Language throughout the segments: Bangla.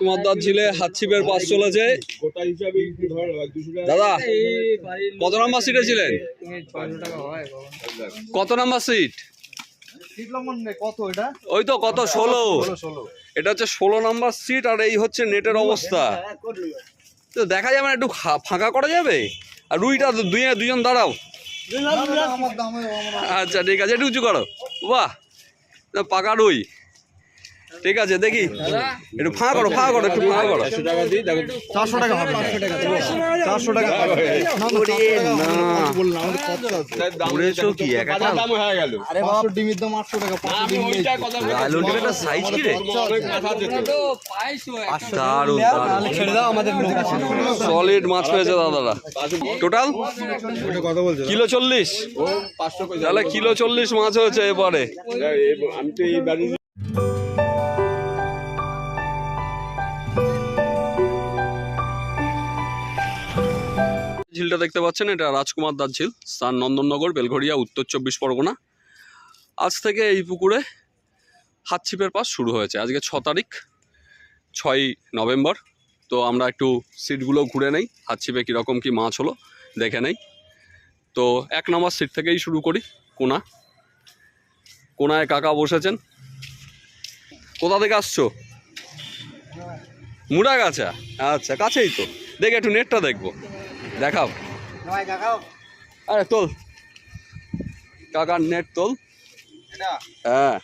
রাজকুমার দাস ঝিলে হাত পাশ চলেছে গোটা হিসাবে ধর দুশো টাকা দাদা, কত নম্বর সিটে ছিলেন? কত নম্বর সিট ওই তো কত, ষোলো। এটা হচ্ছে ষোলো নম্বর সিট আর এই হচ্ছে নেটের অবস্থা। তো দেখা যাবে না, একটু ফাঁকা করা যাবে? আর রুইটা দুই দুজন দাঁড়াও। আচ্ছা ঠিক আছে, একটু উঁচু করো। বাহ, পাকা রুই। ঠিক আছে দেখি। একটু ফাঁকা করো ফাঁকা করো একটু ফাঁকা করো। চারশো টাকা হবে। চারশো টাকা। ঘুরেছো কি হয়ে সলিড মাছ পেয়েছে দাদারা। টোটাল ওটা কথা বলছে? কিলো চল্লিশ। তাহলে কিলো চল্লিশ মাছ হয়েছে এবারে। আমি তো এই ঝিলটা দেখতে পাচ্ছেন, এটা রাজকুমার দাস ঝিল স্থান নন্দননগর, বেলঘড়িয়া, উত্তর চব্বিশ পরগনা। আজ থেকে এই পুকুরে হাত ছিপের পাস শুরু হয়েছে। আজকে ছ তারিখ ছয় নভেম্বর। তো আমরা একটু সিটগুলো ঘুরে নেই, হাত ছিপে কীরকম কী মাছ হলো দেখে নেই। তো এক নম্বর সিট থেকেই শুরু করি, কোনা। কোনায় কাকা বসেছেন। কোথা থেকে আসছো? মুড়া গাছা আচ্ছা কাছেই তো। দেখে একটু নেটটা দেখব। দেখাও। আরে তোল। কাকার নেট তোল। হ্যাঁ।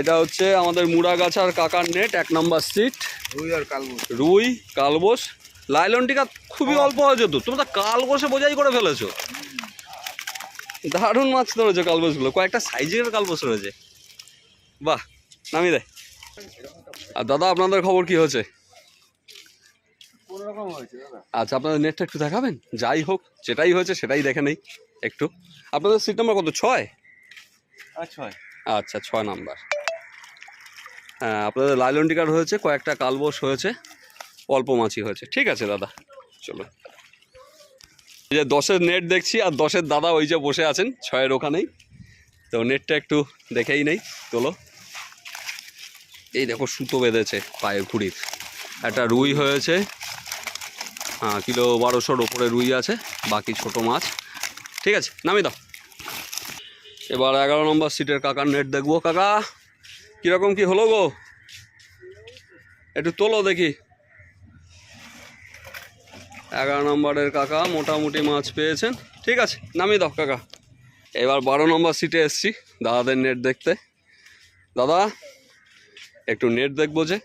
এটা হচ্ছে আমাদের মুড়াগাছার কাকার নেট এক নম্বর সিট। রুই আর কালবো রুই কালবোস। লাইলন টিকা খুবই অল্প হয়েছে তো তুমি তো কালবোসে বোঝাই করে ফেলেছো। দারুণ মাছ ধরেছো কালবোসগুলো। কয়েকটা সাইজের কালবোস রয়েছে। বাহ নামি দেয় আর দাদা আপনাদের খবর কি হয়েছে কোন রকম হয়েছে দাদা আচ্ছা আপনাদের নেটটা একটু দেখাবেন? যাই হোক যেটাই হয়েছে সেটাই দেখে নেই একটু। আপনাদের সিট নাম্বার কত? ছয়? আচ্ছা আচ্ছা ছয় নাম্বার। হ্যাঁ আপনাদের লাইলন টিকার হয়েছে কয়েকটা কালবোস হয়েছে অল্প মাছি হয়েছে। ঠিক আছে দাদা। চলো যে দশের নেট দেখছি আর দশের দাদা ওই যে বসে আছেন ছয়ের ওখানেই। তো নেটটা একটু দেখেই নেই তোলো। এই দেখো সুতো বেঁধেছে পায়ের ঘুড়ির একটা রুই হয়েছে হ্যাঁ কিলো বারোশোর ওপরে রুই আছে, বাকি ছোট মাছ। ঠিক আছে নামি দাও। এবার এগারো নম্বর সিটের কাকার নেট দেখব। কাকা, কীরকম কি হলো গো? একটু তোলো দেখি। এগারো নম্বরের কাকা মোটামুটি মাছ পেয়েছেন। ঠিক আছে, নামিয়ে দাও কাকা। এবার বারো নম্বর সিটে এসছি, দাদাদের নেট দেখতে। দাদা, একটু নেট দেখব যে।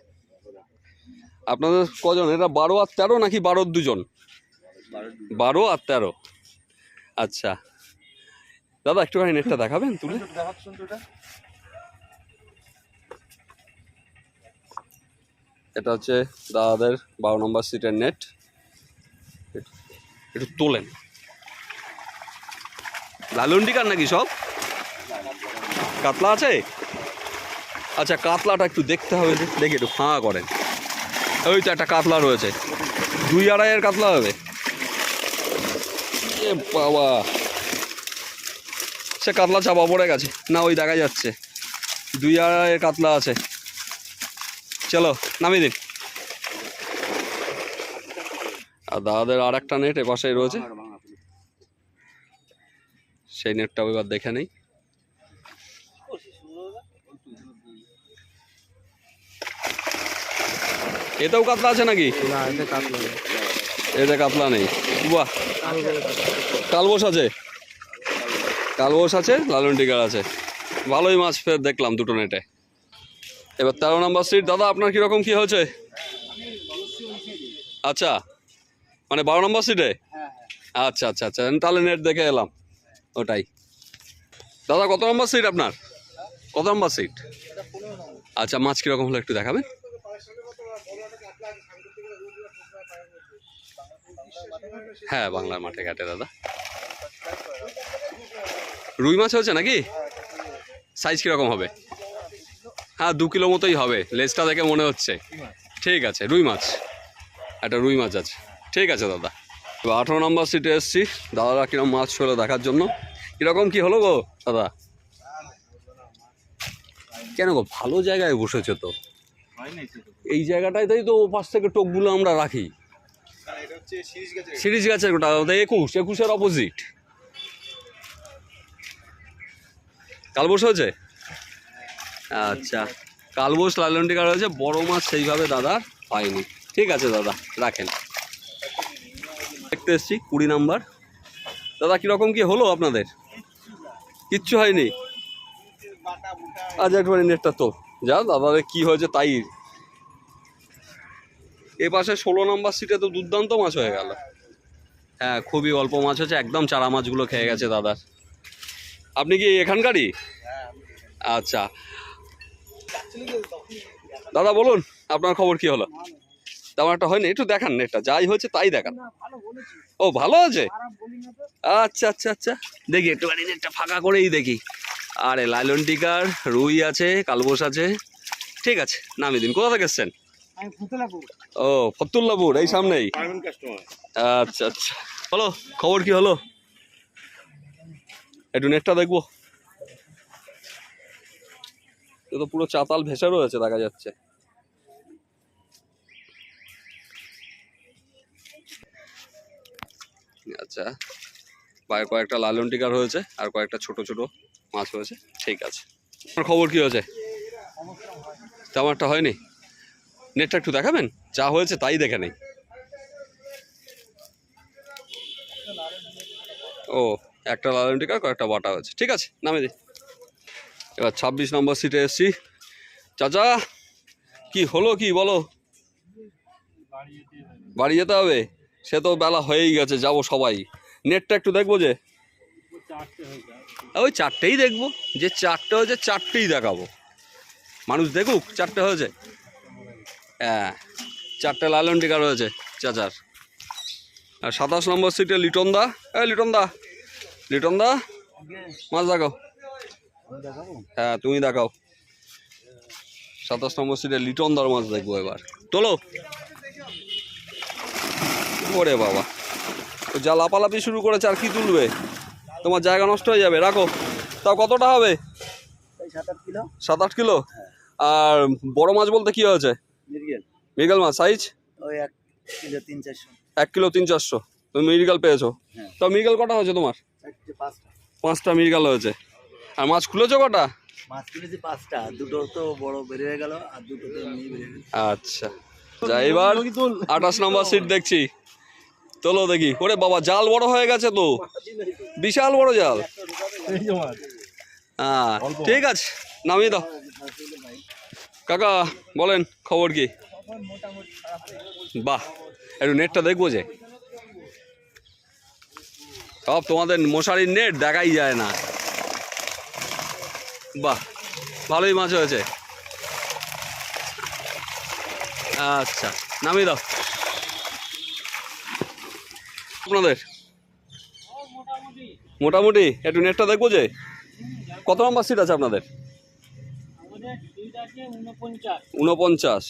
আপনাদের কজন? এটা বারো আর তেরো নাকি বারোর দুজন? বারো আর তেরো। আচ্ছা। দাদা, একটুখানি নেটটা দেখাবেন তুলে। এটা হচ্ছে দাদাদের বারো নম্বর সিটের নেট একটু তোলেন। লালুন্ডিকার নাকি সব? কাতলা আছে? আচ্ছা কাতলাটা একটু দেখতে হবে। দেখি, একটু ফাঁকা করেন। ওই তো একটা কাতলা রয়েছে। দুই আড়াইয়ের কাতলা হবে। এ বাবা। সে কাতলা চাপা পড়ে গেছে। না, ওই দেখা যাচ্ছে। দুই আড়াইয়ের কাতলা আছে। চলো, নামিয়ে দিন। আর দাদাদের আর একটা নেট এপাশেই রয়েছে। সেই নেটটাও এবার দেখে নেই। এতেও কাতলা আছে নাকি? না এটা কাটলো এতে কাতলা নেই। বাহ। কালবোস আছে? কালবোস আছে লালন টিকার আছে। ভালোই মাছ ফের দেখলাম দুটো নেটে এবার তেরো নম্বর সিট দাদা আপনার কীরকম কী হয়েছে? আচ্ছা। মানে বারো নম্বর সিটে আচ্ছা আচ্ছা আচ্ছা। তাহলে নেট দেখে এলাম। ওটাই। দাদা কত নম্বর সিট আপনার? কত নম্বর সিট আচ্ছা মাছ কীরকম হলো একটু দেখাবেন। হ্যাঁ বাংলার মাঠে ঘাটে দাদা। রুই মাছ হয়েছে নাকি? সাইজ কীরকম হবে? হ্যাঁ দু কিলো মতোই হবে। লেজটা দেখে মনে হচ্ছে। ঠিক আছে রুই মাছ। একটা রুই মাছ আছে। ঠিক আছে দাদা। এবার আঠেরো নম্বর সিটে এসছি। দাদারা কীরকম মাছ ছিল দেখার জন্য। কীরকম কি হলো গো দাদা? কেন গো ভালো জায়গায় বসেছে তো? এই জায়গাটায় তাই তো পাশ থেকে টোকগুলো আমরা রাখি। সিরিজ গেছে গাছের গোটা একুশ, একুশের অপোজিট কালবোস হয়েছে? আচ্ছা কালবোস লালন্টিকার হয়েছে, বড় মাছ সেইভাবে দাদা হয়নি ঠিক আছে দাদা, রাখেন। দেখতে এসছি, কুড়ি নাম্বার। দাদা, কীরকম কি হলো আপনাদের? কিচ্ছু হয়নি? আজ একবারে নেটটা তো যা, দাদাদের কি হয়েছে তাই এ পাশে ষোলো নম্বর সিটে তো দুর্দান্ত মাছ হয়ে গেল। হ্যাঁ খুবই অল্প মাছ হচ্ছে একদম চারা মাছগুলো খেয়ে গেছে দাদার আপনি কি এখানকারই? আচ্ছা। দাদা, বলুন, আপনার খবর কি হলো? তেমন একটা হয়নি, একটু দেখান নেটটা যাই হয়েছে তাই দেখান। ও, ভালো আছে? আচ্ছা আচ্ছা আচ্ছা। দেখি, একটুখানি নেটটা ফাঁকা করেই দেখি। আরে, লাইলন টিকার রুই আছে, কালবোস আছে। ঠিক আছে, নামিয়ে দিন। কোথা থেকে এসছেন? ও ফতুল্লাপুর এই সামনেই? আচ্ছা আচ্ছা। হলো খবর কি হলো? একটু নেটটা দেখব। এ তো পুরো চাতাল ভেসে রয়েছে দেখা যাচ্ছে। আচ্ছা। বাইরে কয়েকটা লালন টিকার হয়েছে আর কয়েকটা ছোট ছোট মাছ হয়েছে ঠিক আছে। আপনার খবর কি হয়েছে? তেমন একটা হয়নি? নেটটা একটু দেখাবেন? যা হয়েছে তাই দেখে নেই। ও, একটা লালন টিকা কয়েকটা বাটা হয়েছে। ঠিক আছে নামে দিই। এবার ছাব্বিশ নম্বর সিটে এসছি। চাচা, কি হলো কি বলো? বাড়ি যেতে হবে? সে তো বেলা হয়েই গেছে, যাব সবাই। নেটটা একটু দেখব যে? ওই চারটেই দেখব। যে চারটে হয়েছে, চারটেই দেখাবো। মানুষ দেখুক, চারটে হয়েছে। হ্যাঁ চারটে লালন টিকা রয়েছে চাচার। আর সাতাশ নম্বর সিটে লিটন দা এই লিটন দা লিটন দা মাছ দেখাও। হ্যাঁ তুমি দেখাও। সাতাশ নম্বর সিটে লিটন দার মাছ দেখব এবার। তোলো। ওরে বাবা। ও যা লাপালাপি শুরু করেছে আর কি তুলবে? তোমার জায়গা নষ্ট হয়ে যাবে রাখো। তাও কতটা হবে? সাত আট কিলো? আর বড় মাছ বলতে কি হয়েছে? মৃগেল মাছ সাইজ? ওই এক কিলো তিন চারশো। এক কিলো তিন চারশো। তুমি মৃগেল পেয়েছ? হ্যাঁ। তো মৃগেল কটা হয়েছে তোমার? পাঁচটা। পাঁচটা মৃগেল হয়েছে। আর মাছ খুলেছো কটা? মাছ কিনেছি পাঁচটা। দুটো তো বড় বেরিয়ে গেল আর দুটো তো এমনি বেরিয়ে গেল। আচ্ছা। যা এবার আঠাশ নম্বর সিট দেখছি। তোলো দেখি। ওরে বাবা জাল বড় হয়ে গেছে তো। বিশাল বড় জাল। হ্যাঁ ঠিক আছে নামিয়ে দাও। কাকা বলেন খবর কি? বাহ একটু নেটটা দেখব যে। সব তোমাদের মশারির নেট দেখাই যায় না। বাহ ভালোই মাছ হয়েছে। আচ্ছা নামিয়ে দাও। আপনাদের? মোটামুটি একটু নেটটা দেখব যে। কত নম্বর সিট আছে আপনাদের? উনপঞ্চাশ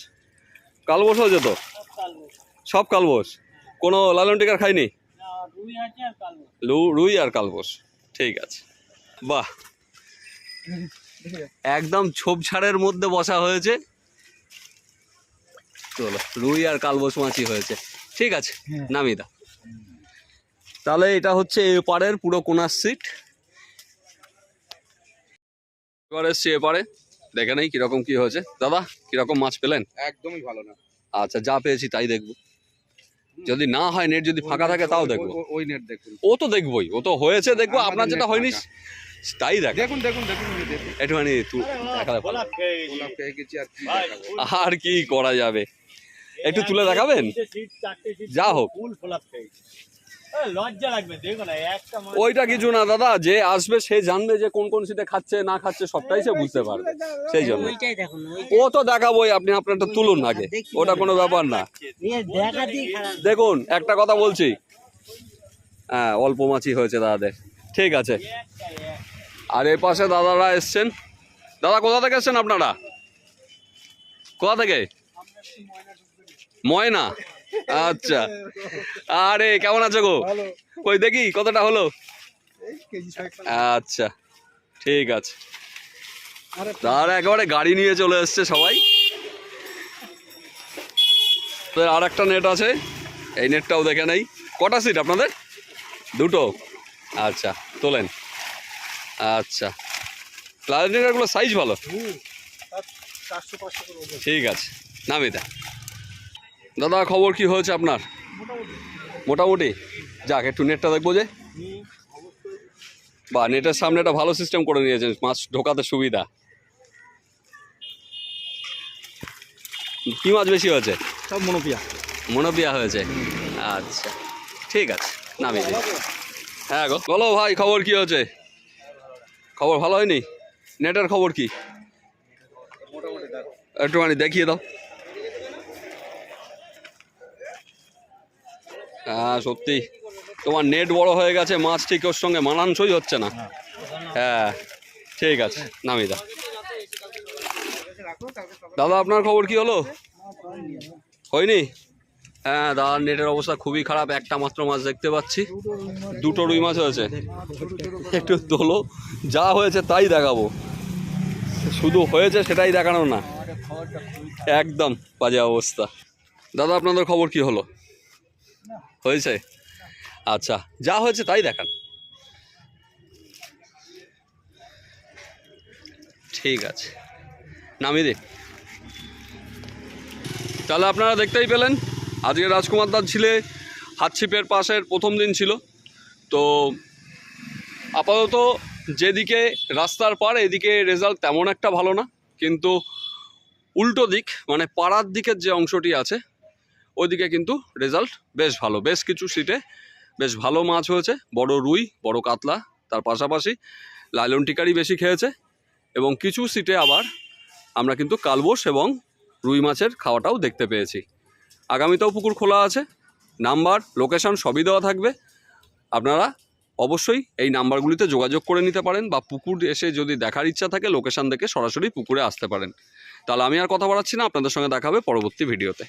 কালবোস হয়েছে তো? সব কালবোস? কোনো লালন টিকার খাইনি রুই আর কালবোস। ঠিক আছে। বাহ। একদম ছোপঝাড়ের মধ্যে বসা হয়েছে। চলো রুই আর কালবোস মাছই হয়েছে। ঠিক আছে নামিয়ে দাও। তাহলে এটা হচ্ছে এপারের পুরো কোনার সিট। এবার এসছি এপারে দেখে নেই কীরকম কি হয়েছে। দাদা কীরকম মাছ পেলেন? একদমই ভালো না। আচ্ছা যা পেয়েছি তাই দেখব। যদি না হয় নেট যদি ফাঁকা থাকে তাও দেখব। ওই- নেট দেখুন। ও তো দেখবোই ও তো হয়েছে দেখব আপনার যেটা হয়নি তাই দেখ। দেখুন একটুখানি আর কি দেখাবো? আর কি করা যাবে? একটু তুলে দেখাবেন? যা হোক। ফুল ফোলাপ খেয়েছে এ, লজ্জা লাগবে দেখো না একটা ওইটা কিছু না দাদা যে আসবে সে জানবে যে কোন কোন সিটে খাচ্ছে না খাচ্ছে সবটাই সে বুঝতে পারবে। সেই জন্য। দেখুন ও তো দেখাবোই আপনি আপনারটা তুলুন আগে। ওটা কোনো ব্যাপার না। দেখুন একটা কথা বলছি। হ্যাঁ অল্প মাছই হয়েছে দাদাদের। ঠিক আছে। আর এ পাশে দাদারা এসছেন। দাদা কোথা থেকে এসছেন আপনারা? কোথা থেকে? ময়না। আচ্ছা। আরে কেমন আছো গো? ওই দেখি কতটা হলো? আচ্ছা ঠিক আছে। তার একেবারে গাড়ি নিয়ে চলে এসছে সবাই। তো আর একটা নেট আছে। এই নেটটাও দেখে নেই। কটা সিট আপনাদের? দুটো। আচ্ছা তোলেন। আচ্ছা। ক্লারিনেটারগুলো সাইজ ভালো? ঠিক আছে নামিতা দাদা খবর কি হয়েছে আপনার? মোটামুটি। যাক একটু নেটটা দেখব যে। বা নেটের সামনে একটা ভালো সিস্টেম করে নিয়েছেন মাছ ঢোকাতে সুবিধা। কি মাছ বেশি হয়েছে? সব মনোপিয়া। মনোপিয়া হয়েছে? আচ্ছা ঠিক আছে নামিয়ে দিন হ্যাঁ গো বলো ভাই খবর কি হয়েছে? খবর ভালো হয়নি? নেটের খবর কি? একটুখানি দেখিয়ে দাও। হ্যাঁ সত্যি। তোমার নেট বড় হয়ে গেছে, মাছ ঠিক ওর সঙ্গে মানানসই হচ্ছে না। হ্যাঁ ঠিক আছে, নামিয়ে দাও। দাদা, আপনার খবর কি হলো? হয়নি? হ্যাঁ দাদার নেটের অবস্থা খুবই খারাপ, একটা মাত্র মাছ দেখতে পাচ্ছি। দুটো রুই মাছ হয়েছে। একটু তোলো, যা হয়েছে তাই দেখাবো। শুধু হয়েছে সেটাই দেখানো না। একদম বাজে অবস্থা। দাদা, আপনাদের খবর কি হলো? হয়েছে? আচ্ছা যা হয়েছে তাই দেখান। ঠিক আছে। নামিয়ে দিন তাহলে আপনারা দেখতেই পেলেন, আজকে রাজকুমার দাস ছিলে হাতছিপের পাশের প্রথম দিন ছিল। তো আপাতত যেদিকে রাস্তার পার, এদিকে রেজাল্ট তেমন একটা ভালো না। কিন্তু উল্টো দিক মানে পাড়ার দিকের যে অংশটি আছে ওইদিকে কিন্তু রেজাল্ট বেশ ভালো। বেশ কিছু সিটে বেশ ভালো মাছ হয়েছে। বড় রুই, বড় কাতলা, তার পাশাপাশি লাইলন টিকারি বেশি খেয়েছে এবং কিছু সিটে আবার আমরা কিন্তু কালবোস এবং রুই মাছের খাওয়াটাও দেখতে পেয়েছি। আগামীতেও পুকুর খোলা আছে। নাম্বার লোকেশন সবই দেওয়া থাকবে। আপনারা অবশ্যই এই নাম্বারগুলিতে যোগাযোগ করে নিতে পারেন বা পুকুর এসে যদি দেখার ইচ্ছা থাকে লোকেশান দেখে সরাসরি পুকুরে আসতে পারেন। তাহলে আমি আর কথা বাড়াচ্ছি না। আপনাদের সঙ্গে দেখাবে পরবর্তী ভিডিওতে